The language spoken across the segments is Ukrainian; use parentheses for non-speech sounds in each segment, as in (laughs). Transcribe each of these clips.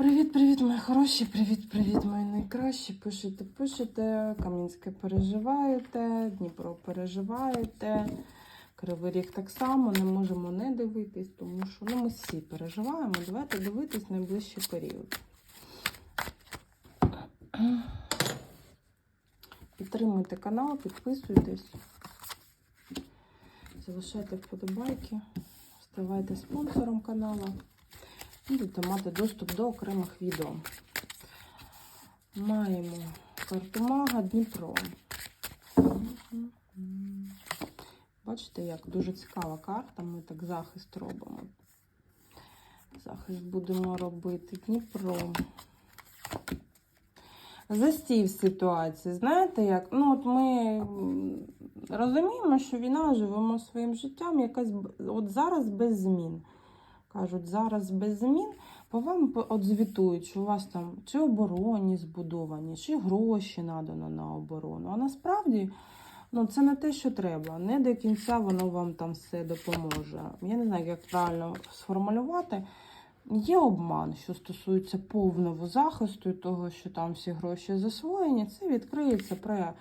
Привіт-привіт, мої хороші, привіт-привіт, мої найкращі. Пишете, пишете, Кам'янське переживаєте, Дніпро переживаєте. Кривий ріг так само не можемо не дивитись, тому що ну, ми всі переживаємо. Давайте дивитись найближчий період. Підтримуйте канал, підписуйтесь, залишайте вподобайки, ставайте спонсором каналу. Будете мати доступ до окремих відео. Маємо карту мага Дніпро. Бачите, як дуже цікава карта. Ми так захист робимо. Захист будемо робити Дніпро. Застій в ситуації. Знаєте, як? Ну, от ми розуміємо, що війна живемо своїм життям, якась от зараз без змін. Кажуть, зараз без змін, по вам п- от звітують, що у вас там чи оборонні збудовані, чи гроші надано на оборону. А насправді ну, це не те, що треба. Не до кінця воно вам там все допоможе. Я не знаю, як правильно сформулювати. Є обман, що стосується повного захисту і того, що там всі гроші засвоєні, це відкриється при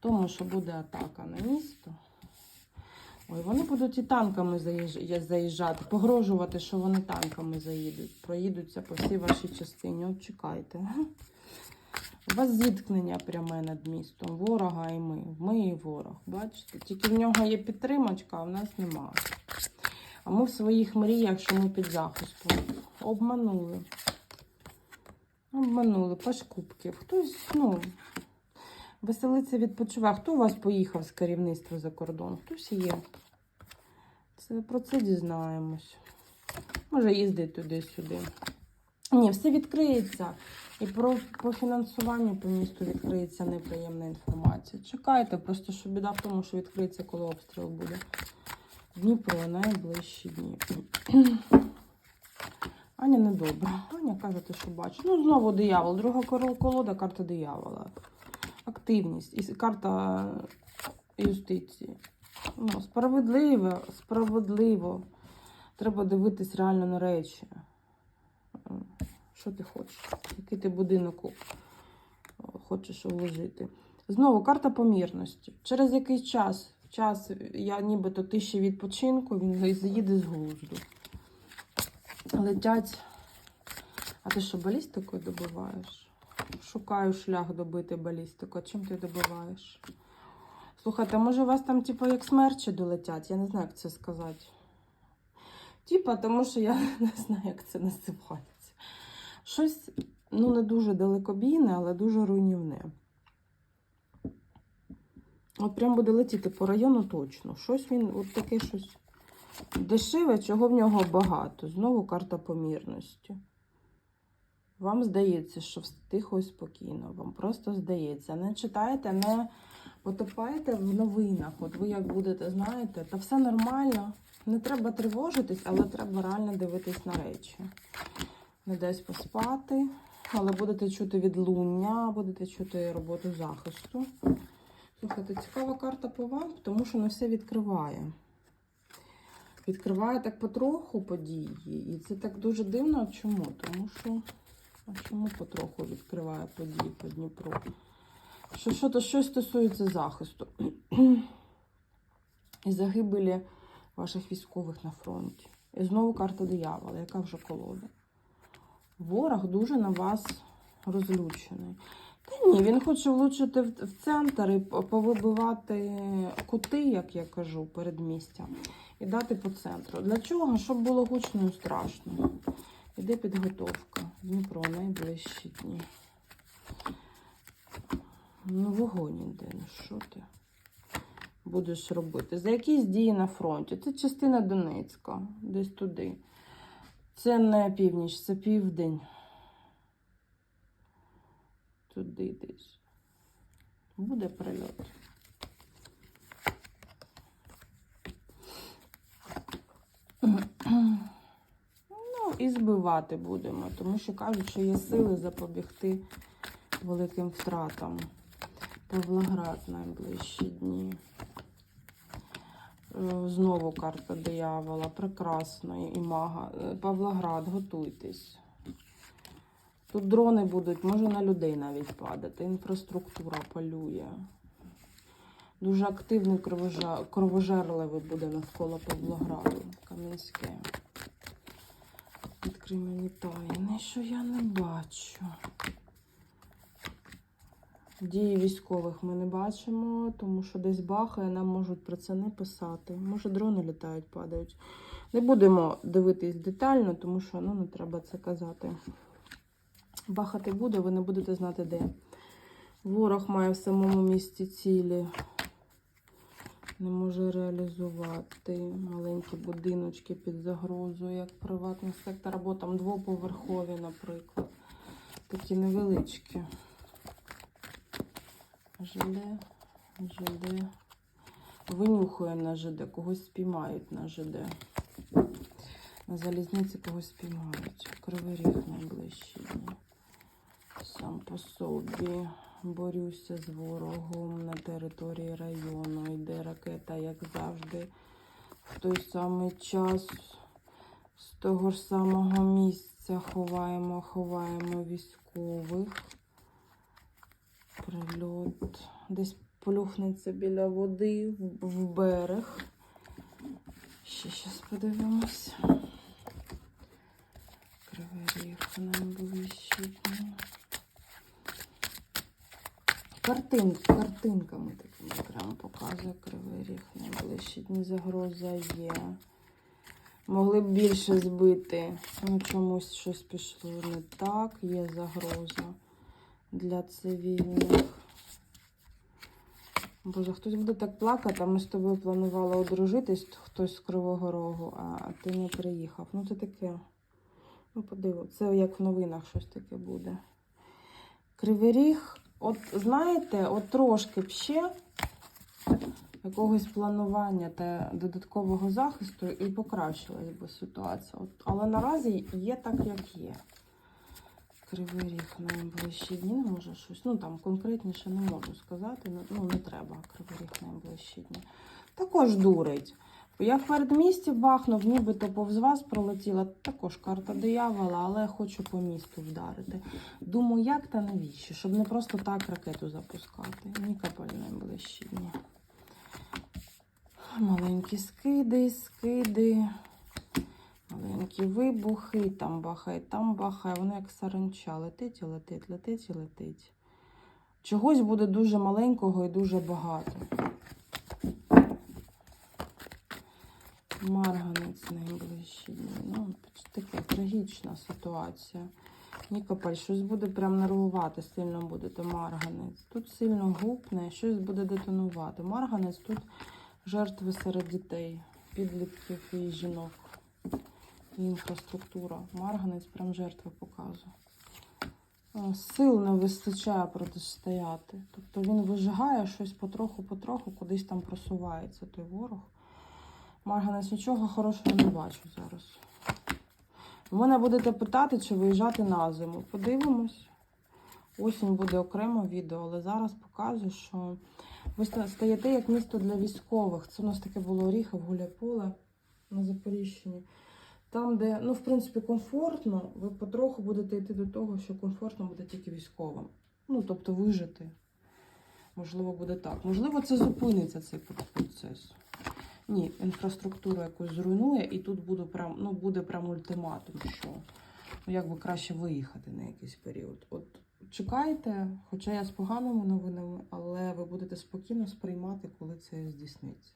тому, що буде атака на місто. Ой, вони будуть і танками заїжджати, погрожувати, що вони танками заїдуть, проїдуться по всій вашій частині. От чекайте. У вас зіткнення пряме над містом. Ворога і ми. Ми і ворог. Бачите? Тільки в нього є підтримочка, а в нас немає. А ми в своїх мріях, що ми під захистом. Обманули. Обманули, паш. Хтось, ну, веселиться, відпочиває. Хто у вас поїхав з керівництва за кордон? Хтось є. Це про це дізнаємось. Може, їздить туди-сюди. Ні, все відкриється. І про, по фінансуванню по місту відкриється неприємна інформація. Чекайте, просто що біда в тому, що відкриється, коли обстріл буде. Дніпро найближчі дні. (clears throat) Аня недобра. Аня каже, те, що бачить. Ну, знову диявол. Друга колода карта диявола. Активність. І карта юстиції. Ну, справедливо, справедливо. Треба дивитись реально на речі. Що ти хочеш? Який ти будинок хочеш вложити? Знову карта помірності. Через якийсь час, час я нібито тиші відпочинку, він заїде з глузду. Летять. А ти що, балістикою добиваєш? Шукаю шлях добити балістику. Чим ти добиваєш? Слухайте, може у вас там, типу, як смерчі долетять? Я не знаю, як це сказати. Типа, тому що я (laughs) не знаю, як це називається. Щось, ну, не дуже далекобійне, але дуже руйнівне. От прям буде летіти по району точно. Щось він, от таке щось дешеве, чого в нього багато. Знову карта помірності. Вам здається, що тихо і спокійно. Вам просто здається. Не читайте, не потопайте в новинах. От ви як будете, знаєте, та все нормально. Не треба тривожитись, але треба реально дивитись на речі. Не десь поспати, але будете чути відлуння, будете чути роботу захисту. Слухайте, цікава карта по вам, тому що не все відкриває. Відкриває так потроху події. І це так дуже дивно. Чому? Тому що. А чому потроху відкриває події по Дніпру? Що, що, то щось стосується захисту і загибелі ваших військових на фронті. І знову карта диявола, яка вже колода. Ворог дуже на вас розлючений. Та ні, він хоче влучити в, центр і повибивати кути, як я кажу, передмістя, і дати по центру. Для чого? Щоб було гучно і страшно. Іде підготовка. Дніпро найближчі дні. Ну, вогонь іде, ну що ти будеш робити? За якісь дії на фронті? Це частина Донецька, десь туди. Це не північ, це південь. Туди десь. Буде прильот. Ну, і збивати будемо, тому що кажуть, що є сили запобігти великим втратам. Павлоград найближчі дні. Е, Знову карта диявола, прекрасно і мага. Е, Павлоград, готуйтесь. Тут дрони будуть, може на людей навіть падати. Інфраструктура полює. Дуже активний кровожерливий буде навколо Павлограду. Кам'янське. Відкрий мені тайни, що я не бачу. Дії військових ми не бачимо, тому що десь бахає, нам можуть про це не писати. Може, дрони літають, падають. Не будемо дивитись детально, тому що ну, не треба це казати. Бахати буде, ви не будете знати де. Ворог має в самому місті цілі. Не може реалізувати маленькі будиночки під загрозою, як приватний сектор, або там двоповерхові, наприклад. Такі невеличкі. ЖД, ЖД. Винюхуємо на ЖД, когось спіймають на ЖД. На залізниці когось спіймають. Кривий ріг найближчі. Сам по собі борюся з ворогом на території району. Йде ракета, як завжди, в той самий час з того ж самого місця ховаємо, ховаємо військових. Прильот. Десь плюхнеться біля води в- берег. Ще щас подивимось. Кривий ріг найближчі дні. Картин, картинками такими прямо показує кривий ріг. Найближчі дні загроза є. Могли б більше збити. Ну, чомусь щось пішло не так. Є загроза для цивільних. Боже, хтось буде так плакати, а ми з тобою планували одружитись, хтось з Кривого Рогу, а ти не приїхав. Ну, це таке. Ну, подиво, це як в новинах щось таке буде. Кривий Ріг, от знаєте, от трошки б ще якогось планування та додаткового захисту і покращилась би ситуація. От, але наразі є так, як є. Кривий ріг найближчі дні, не може щось. Ну там конкретніше не можу сказати. Ну, не треба кривий ріг найближчі дні. Також дурить. Я в передмісті бахнув, нібито повз вас пролетіла. Також карта диявола, але хочу по місту вдарити. Думаю, як та навіщо? Щоб не просто так ракету запускати. Нікополь найближчі дні. Маленькі скиди, скиди. Маленькі вибухи, там бахає, там бахає. Воно як саранча. Летить і летить, летить і летить. Чогось буде дуже маленького і дуже багато. Марганець найближчі дні. Ну, така трагічна ситуація. Нікополь, щось буде прям нервувати, сильно будете марганець. Тут сильно гупне, щось буде детонувати. Марганець тут жертви серед дітей, підлітків і жінок. Інфраструктура. Марганець прям жертви показує. Сил не вистачає протистояти. Тобто він вижигає щось потроху-потроху, кудись там просувається той ворог. Марганець нічого хорошого не бачу зараз. Ви мене будете питати, чи виїжджати на зиму. Подивимось. Осінь буде окремо відео, але зараз показую, що ви стаєте як місто для військових. Це у нас таке було Оріхов, Гуляйполе на Запоріжчині. Там, де, ну, в принципі, комфортно, ви потроху будете йти до того, що комфортно буде тільки військовим. Ну, тобто вижити. Можливо, буде так. Можливо, це зупиниться цей процес. Ні, інфраструктуру якусь зруйнує, і тут буду прям, ну, буде прям ультиматум, що ну, як би краще виїхати на якийсь період. От чекайте, хоча я з поганими новинами, але ви будете спокійно сприймати, коли це здійсниться.